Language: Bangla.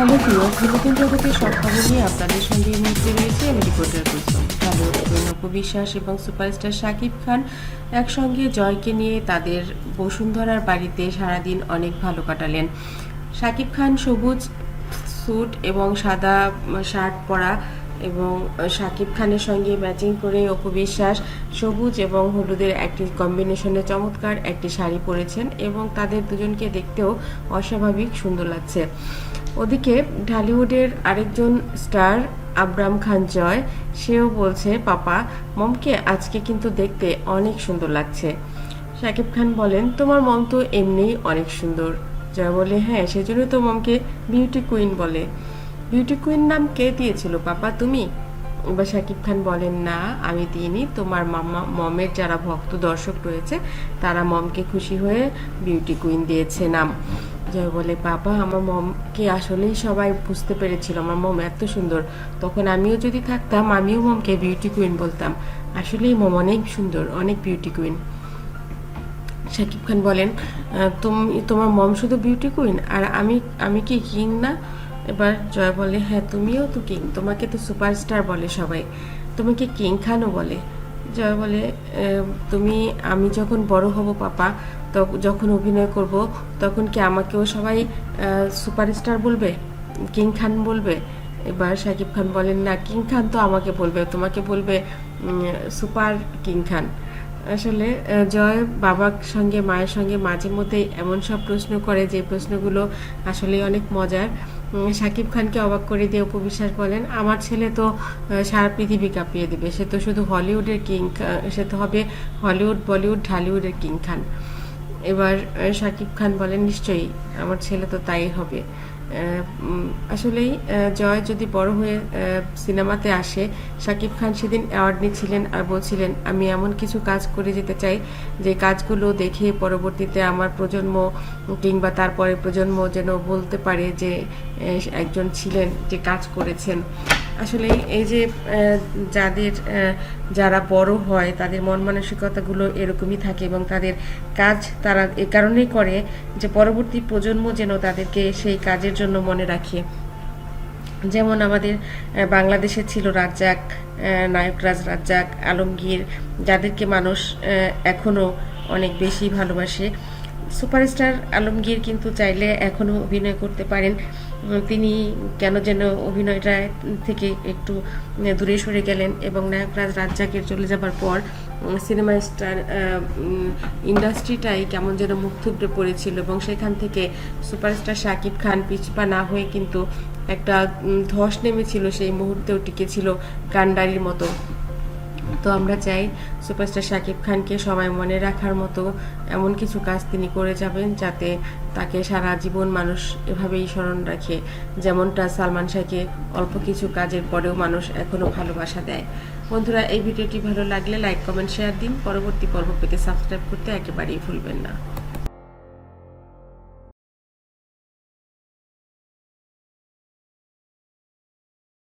হ্যালো প্রিয় নতুন জগতের সব খবর নিয়ে আপনাদের সঙ্গে এই মুহূর্তে রয়েছে আমি রিপোর্টার কুসুম ভালো অভিনব বিশ্বাস এবং সুপারস্টার শাকিব খান একসঙ্গে জয়কে নিয়ে তাদের বসুন্ধরার বাড়িতে সারাদিন অনেক ভালো কাটালেন। শাকিব খান সবুজ স্যুট এবং সাদা শার্ট পরা এবং শাকিব খানের সঙ্গে ম্যাচিং করে অপু সবুজ এবং হলুদের একটি কম্বিনেশনে চমৎকার একটি শাড়ি পরেছেন এবং তাদের দুজনকে দেখতেও অস্বাভাবিক সুন্দর লাগছে। ওদিকে ঢালিউডের আরেকজন স্টার আবরাম খান জয়, সেও বলছে, পাপা, মমকে আজকে কিন্তু দেখতে অনেক সুন্দর লাগছে। শাকিব খান বলেন, তোমার মম তো এমনিই অনেক সুন্দর। জয় বলে হ্যাঁ সেজন্য তো মমকে বিউটি কুইন বলে। বিউটি কুইন নাম কে দিয়েছিল, পাপা, তুমি? এবার শাকিব খান বলেন, না, আমি দিইনি। তোমার মামা, মমের যারা ভক্ত দর্শক রয়েছে, তারা মমকে খুশি হয়ে বিউটি কুইন দিয়েছে নাম। জয় বলে, বাবা, আমার মমকে আসলেই সবাই বুঝতে পেরেছিল, আমার মম এত সুন্দর। তখন আমিও যদি থাকতাম, আমিও মমকে বিউটি কুইন বলতাম। আসলেই মম অনেক সুন্দর, অনেক বিউটি কুইন শাকিব খান বলেন তুমি, তোমার মম শুধু বিউটি কুইন আর আমি আমি কি কিং না? এবার জয় বলে হ্যাঁ তুমিও তো কিং তোমাকে তো সুপারস্টার বলে সবাই। তোমাকে কিং খানও বলে? জয় বলে তুমি, আমি যখন বড় হব পাপা যখন অভিনয় করব, তখন কি আমাকেও সবাই সুপারস্টার বলবে? কিং খান বলবে? এবার শাকিব খান বলেন, না, কিং খান তো আমাকে বলবে, তোমাকে বলবে সুপার কিং খান। আসলে জয় বাবার সঙ্গে, মায়ের সঙ্গে মাঝে মধ্যে এমন সব প্রশ্ন করে, যে প্রশ্নগুলো আসলে অনেক মজার। শাকিব খানকে অবাক করে দিয়ে উপবিশ্বাস বলেন, আমার ছেলে তো সারা পৃথিবী কাঁপিয়ে দেবে, সে তো শুধু হলিউডের কিং সে তো হবে হলিউড, বলিউড, ঢালিউডের কিং খান। এবার শাকিব খান বলেন, নিশ্চয়ই, আমার ছেলে তো তাই হবে। আসলেই জয় যদি বড় হয়ে সিনেমাতে আসে শাকিব খান সেদিন অ্যাওয়ার্ড নিচ্ছিলেন আর বলছিলেন, আমি এমন কিছু কাজ করে যেতে চাই, যে কাজগুলো দেখে পরবর্তীতে আমার প্রজন্ম কিংবা তারপরে প্রজন্ম যেন বলতে পারে যে একজন ছিলেন, যে কাজ করেছেন। আসলে এই যে যাদের যারা বড় হয়, তাদের মন মানসিকতাগুলো এরকমই থাকে এবং তাদের কাজ তারা এ কারণেই করে যে পরবর্তী প্রজন্ম যেন তাদেরকে সেই কাজের জন্য মনে রাখে। যেমন আমাদের বাংলাদেশে ছিল রাজ্জাক নায়করাজ রাজ্জাক, আলমগীর, যাদেরকে মানুষ এখনও অনেক বেশি ভালোবাসে। সুপারস্টার আলমগীর কিন্তু চাইলে এখনও অভিনয় করতে পারেন। তিনি কেন যেন অভিনয়টা থেকে একটু দূরে সরে গেলেন এবং নায়করাজ রাজ্জাকের চলে যাবার পর সিনেমা স্টার ইন্ডাস্ট্রিটাই কেমন যেন মুখ থুবড়ে পড়েছিল এবং সেখান থেকে সুপারস্টার শাকিব খান পিছপা না হয়ে কিন্তু একটা ধস নেমেছিল সেই মুহূর্তেও টিকেছিল গান্ডারির মতো। তো আমরা চাই সুপারস্টার শাকিব খানকে সবাই মনে রাখার মতো এমন কিছু কাজ তিনি করে যাবেন যাতে তাকে সারা জীবন মানুষ এভাবেই স্মরণ রাখে। যেমনটা সালমান শাহকে অল্প কিছু কাজের পরেও মানুষ এখনও ভালোবাসা দেয়। বন্ধুরা, এই ভিডিওটি ভালো লাগলে লাইক, কমেন্ট, শেয়ার দিন। পরবর্তী পর্ব পেতে সাবস্ক্রাইব করতে একেবারেই ভুলবেন না।